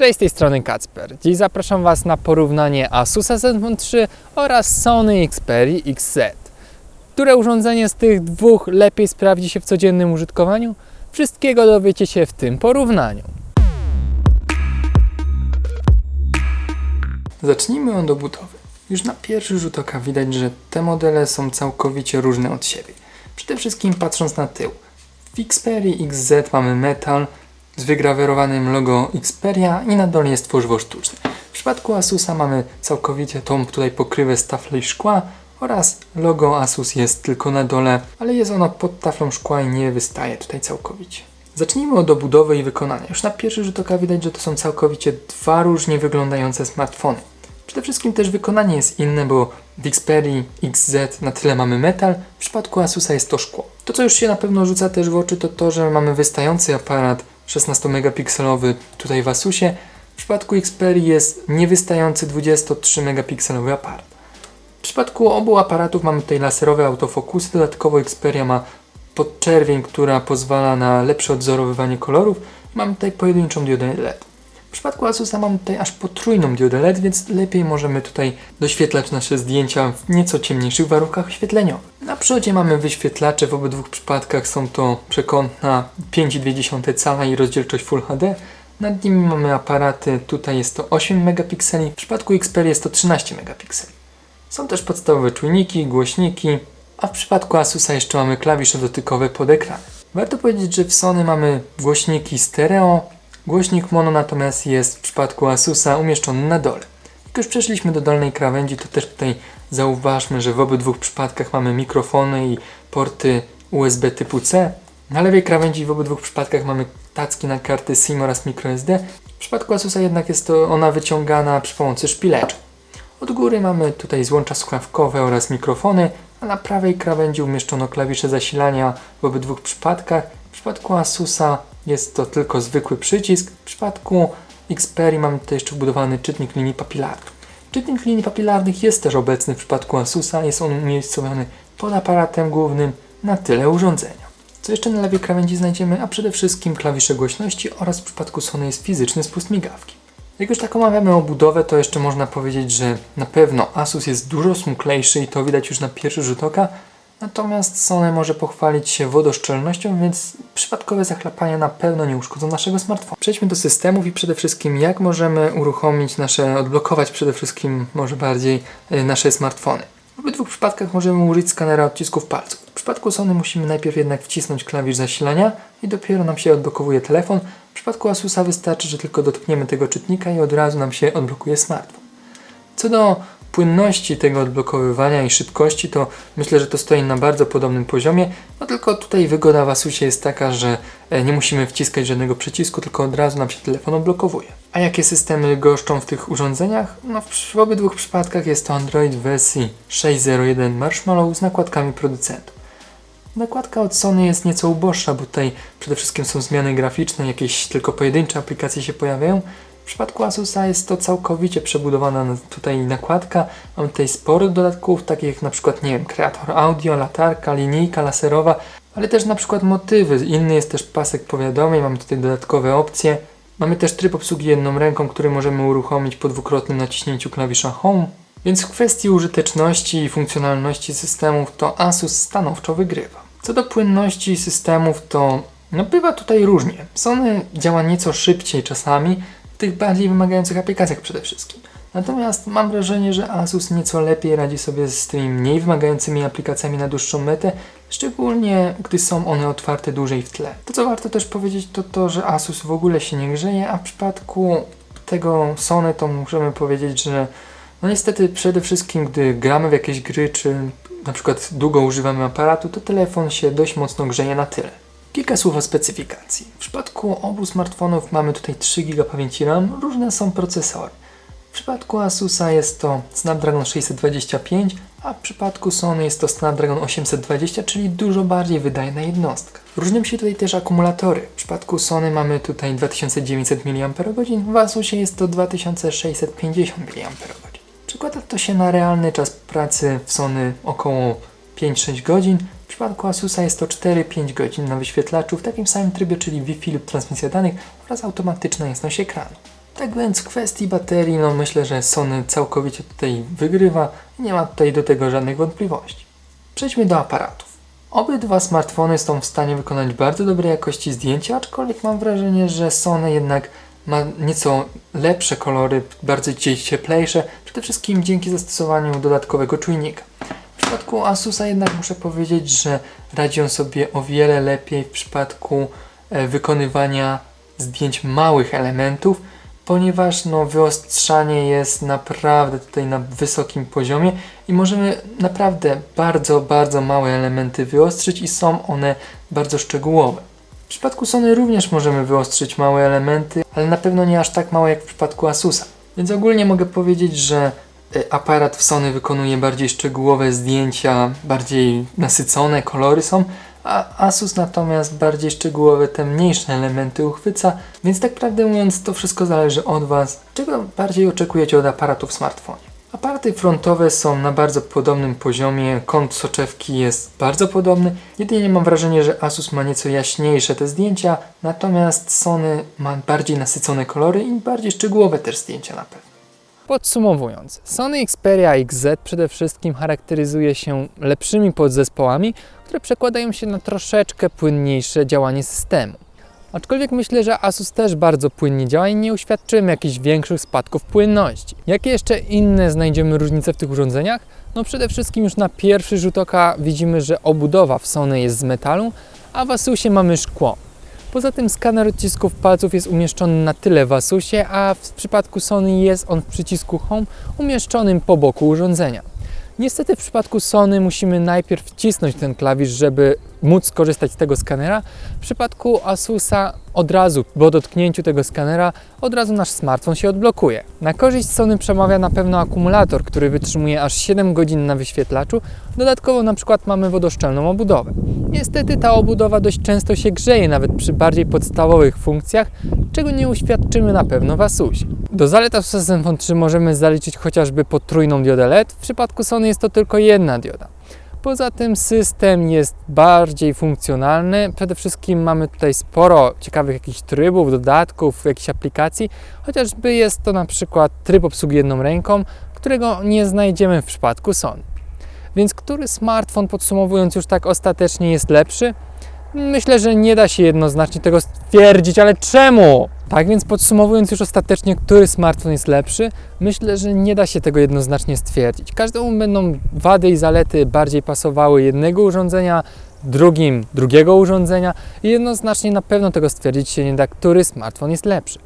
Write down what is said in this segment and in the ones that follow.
Cześć, z tej strony Kacper. Dziś zapraszam Was na porównanie Asusa Zenfone 3 oraz Sony Xperia XZ. Które urządzenie z tych dwóch lepiej sprawdzi się w codziennym użytkowaniu? Wszystkiego dowiecie się w tym porównaniu. Zacznijmy od obudowy. Już na pierwszy rzut oka widać, że te modele są całkowicie różne od siebie. Przede wszystkim patrząc na tył. W Xperia XZ mamy metal z wygrawerowanym logo Xperia i na dole jest tworzywo sztuczne. W przypadku Asusa mamy całkowicie tą tutaj pokrywę z tafli szkła oraz logo Asus jest tylko na dole, ale jest ono pod taflą szkła i nie wystaje tutaj całkowicie. Zacznijmy od obudowy i wykonania. Już na pierwszy rzut oka widać, że to są całkowicie dwa różnie wyglądające smartfony. Przede wszystkim też wykonanie jest inne, bo w Xperia XZ na tyle mamy metal, w przypadku Asusa jest to szkło. To co już się na pewno rzuca też w oczy to to, że mamy wystający aparat 16-megapikselowy tutaj w Asusie. W przypadku Xperia jest niewystający 23-megapikselowy aparat. W przypadku obu aparatów mamy tutaj laserowe autofokusy, dodatkowo Xperia ma podczerwień, która pozwala na lepsze odzorowywanie kolorów. Mamy tutaj pojedynczą diodę LED. W przypadku Asusa mamy tutaj aż potrójną diodę LED, więc lepiej możemy tutaj doświetlać nasze zdjęcia w nieco ciemniejszych warunkach oświetleniowych. Na przodzie mamy wyświetlacze, w obydwu przypadkach są to przekątna 5,2 cala i rozdzielczość Full HD. Nad nimi mamy aparaty, tutaj jest to 8 megapikseli, w przypadku Xperia jest to 13 megapikseli. Są też podstawowe czujniki, głośniki, a w przypadku Asusa jeszcze mamy klawisze dotykowe pod ekranem. Warto powiedzieć, że w Sony mamy głośniki stereo, głośnik mono natomiast jest w przypadku Asusa umieszczony na dole. Jak już przeszliśmy do dolnej krawędzi, to też tutaj zauważmy, że w obydwu przypadkach mamy mikrofony i porty USB typu C. Na lewej krawędzi w obydwu przypadkach mamy tacki na karty SIM oraz microSD. W przypadku Asusa jednak jest to ona wyciągana przy pomocy szpileczek. Od góry mamy tutaj złącza słuchawkowe oraz mikrofony, a na prawej krawędzi umieszczono klawisze zasilania w obydwu przypadkach. W przypadku Asusa jest to tylko zwykły przycisk, w przypadku Xperia mamy tutaj jeszcze wbudowany czytnik linii papilarnych. Czytnik linii papilarnych jest też obecny w przypadku Asusa, jest on umiejscowiony pod aparatem głównym na tyle urządzenia. Co jeszcze na lewej krawędzi znajdziemy, a przede wszystkim klawisze głośności oraz w przypadku Sony jest fizyczny spust migawki. Jak już tak omawiamy obudowę, to jeszcze można powiedzieć, że na pewno Asus jest dużo smuklejszy i to widać już na pierwszy rzut oka, natomiast Sony może pochwalić się wodoszczelnością, więc przypadkowe zachlapania na pewno nie uszkodzą naszego smartfona. Przejdźmy do systemów i przede wszystkim jak możemy uruchomić nasze, odblokować przede wszystkim może bardziej y, nasze smartfony. W obydwu przypadkach możemy użyć skanera odcisków palców. W przypadku Sony musimy najpierw jednak wcisnąć klawisz zasilania i dopiero nam się odblokowuje telefon. W przypadku Asusa wystarczy, że tylko dotkniemy tego czytnika i od razu nam się odblokuje smartfon. Co do płynności tego odblokowywania i szybkości, to myślę, że to stoi na bardzo podobnym poziomie, no tylko tutaj wygoda w Asusie jest taka, że e, nie musimy wciskać żadnego przycisku, tylko od razu nam się telefon odblokowuje. A jakie systemy goszczą w tych urządzeniach? No w, w obydwu przypadkach jest to Android wersji 6.01 Marshmallow z nakładkami producentów. Nakładka od Sony jest nieco uboższa, bo tutaj przede wszystkim są zmiany graficzne, jakieś tylko pojedyncze aplikacje się pojawiają. Przypadku Asusa jest to całkowicie przebudowana na- tutaj nakładka. Mamy tutaj sporo dodatków, takich jak na przykład, nie wiem, kreator audio, latarka, linijka laserowa, ale też na przykład motywy. Inny jest też pasek powiadomień, mamy tutaj dodatkowe opcje. Mamy też tryb obsługi jedną ręką, który możemy uruchomić po dwukrotnym naciśnięciu klawisza Home. Więc w kwestii użyteczności i funkcjonalności systemów to Asus stanowczo wygrywa. Co do płynności systemów to no bywa tutaj różnie. Sony działa nieco szybciej czasami, tych bardziej wymagających aplikacjach przede wszystkim. Natomiast mam wrażenie, że Asus nieco lepiej radzi sobie z tymi mniej wymagającymi aplikacjami na dłuższą metę, szczególnie gdy są one otwarte dłużej w tle. To co warto też powiedzieć to to, że Asus w ogóle się nie grzeje, a w przypadku tego Sony to możemy powiedzieć, że no niestety przede wszystkim gdy gramy w jakieś gry, czy na przykład długo używamy aparatu, to telefon się dość mocno grzeje na tyle. Kilka słów o specyfikacji. W przypadku obu smartfonów mamy tutaj 3 GB pamięci RAM, różne są procesory. W przypadku Asusa jest to Snapdragon 625, a w przypadku Sony jest to Snapdragon 820, czyli dużo bardziej wydajna jednostka. Różnią się tutaj też akumulatory. W przypadku Sony mamy tutaj 2900 mAh, w Asusie jest to 2650 mAh. Przekłada to się na realny czas pracy w Sony około 5-6 godzin. W przypadku Asusa jest to 4-5 godzin na wyświetlaczu w takim samym trybie, czyli Wi-Fi lub transmisja danych oraz automatyczna jasność ekranu. Tak więc w kwestii baterii, no myślę, że Sony całkowicie tutaj wygrywa i nie ma tutaj do tego żadnych wątpliwości. Przejdźmy do aparatów. Obydwa smartfony są w stanie wykonać bardzo dobrej jakości zdjęcia, aczkolwiek mam wrażenie, że Sony jednak ma nieco lepsze kolory, bardziej cieplejsze, przede wszystkim dzięki zastosowaniu dodatkowego czujnika. Przypadku Asusa jednak muszę powiedzieć, że radzi on sobie o wiele lepiej w przypadku e, wykonywania zdjęć małych elementów, ponieważ no, wyostrzanie jest naprawdę tutaj na wysokim poziomie i możemy naprawdę bardzo, bardzo małe elementy wyostrzyć i są one bardzo szczegółowe. W przypadku Sony również możemy wyostrzyć małe elementy, ale na pewno nie aż tak małe jak w przypadku Asusa. Więc ogólnie mogę powiedzieć, że aparat w Sony wykonuje bardziej szczegółowe zdjęcia, bardziej nasycone kolory są, a Asus natomiast bardziej szczegółowe, te mniejsze elementy uchwyca, więc tak prawdę mówiąc to wszystko zależy od Was, czego bardziej oczekujecie od aparatu w smartfonie. Aparaty frontowe są na bardzo podobnym poziomie, kąt soczewki jest bardzo podobny, jedynie mam wrażenie, że Asus ma nieco jaśniejsze te zdjęcia, natomiast Sony ma bardziej nasycone kolory i bardziej szczegółowe też zdjęcia na pewno. Podsumowując, Sony Xperia XZ przede wszystkim charakteryzuje się lepszymi podzespołami, które przekładają się na troszeczkę płynniejsze działanie systemu. Aczkolwiek myślę, że Asus też bardzo płynnie działa i nie uświadczymy jakichś większych spadków płynności. Jakie jeszcze inne znajdziemy różnice w tych urządzeniach? No przede wszystkim już na pierwszy rzut oka widzimy, że obudowa w Sony jest z metalu, a w Asusie mamy szkło. Poza tym skaner odcisków palców jest umieszczony na tyle w Asusie, a w przypadku Sony jest on w przycisku Home umieszczonym po boku urządzenia. Niestety w przypadku Sony musimy najpierw wcisnąć ten klawisz, żeby móc skorzystać z tego skanera. W przypadku Asusa od razu, po dotknięciu tego skanera, od razu nasz smartfon się odblokuje. Na korzyść Sony przemawia na pewno akumulator, który wytrzymuje aż 7 godzin na wyświetlaczu. Dodatkowo na przykład mamy wodoszczelną obudowę. Niestety ta obudowa dość często się grzeje, nawet przy bardziej podstawowych funkcjach, czego nie uświadczymy na pewno w Asusie. Do zalet Asusa Zenfone 3 możemy zaliczyć chociażby potrójną diodę LED, w przypadku Sony jest to tylko jedna dioda. Poza tym system jest bardziej funkcjonalny. Przede wszystkim mamy tutaj sporo ciekawych jakichś trybów, dodatków, jakichś aplikacji, chociażby jest to na przykład tryb obsługi jedną ręką, którego nie znajdziemy w przypadku Sony. Więc który smartfon, podsumowując już tak ostatecznie, jest lepszy? Myślę, że nie da się jednoznacznie tego stwierdzić, ale czemu? Tak więc podsumowując już ostatecznie, który smartfon jest lepszy, myślę, że nie da się tego jednoznacznie stwierdzić. Każdemu będą wady i zalety bardziej pasowały jednego urządzenia, drugim drugiego urządzenia i jednoznacznie na pewno tego stwierdzić się nie da, który smartfon jest lepszy.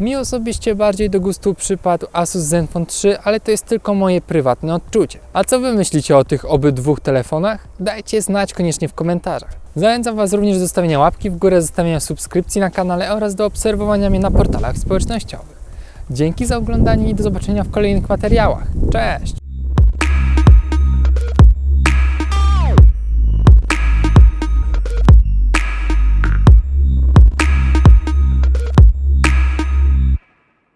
Mi osobiście bardziej do gustu przypadł Asus Zenfone 3, ale to jest tylko moje prywatne odczucie. A co Wy myślicie o tych obydwu telefonach? Dajcie znać koniecznie w komentarzach. Zachęcam Was również do zostawienia łapki w górę, zostawienia subskrypcji na kanale oraz do obserwowania mnie na portalach społecznościowych. Dzięki za oglądanie i do zobaczenia w kolejnych materiałach. Cześć!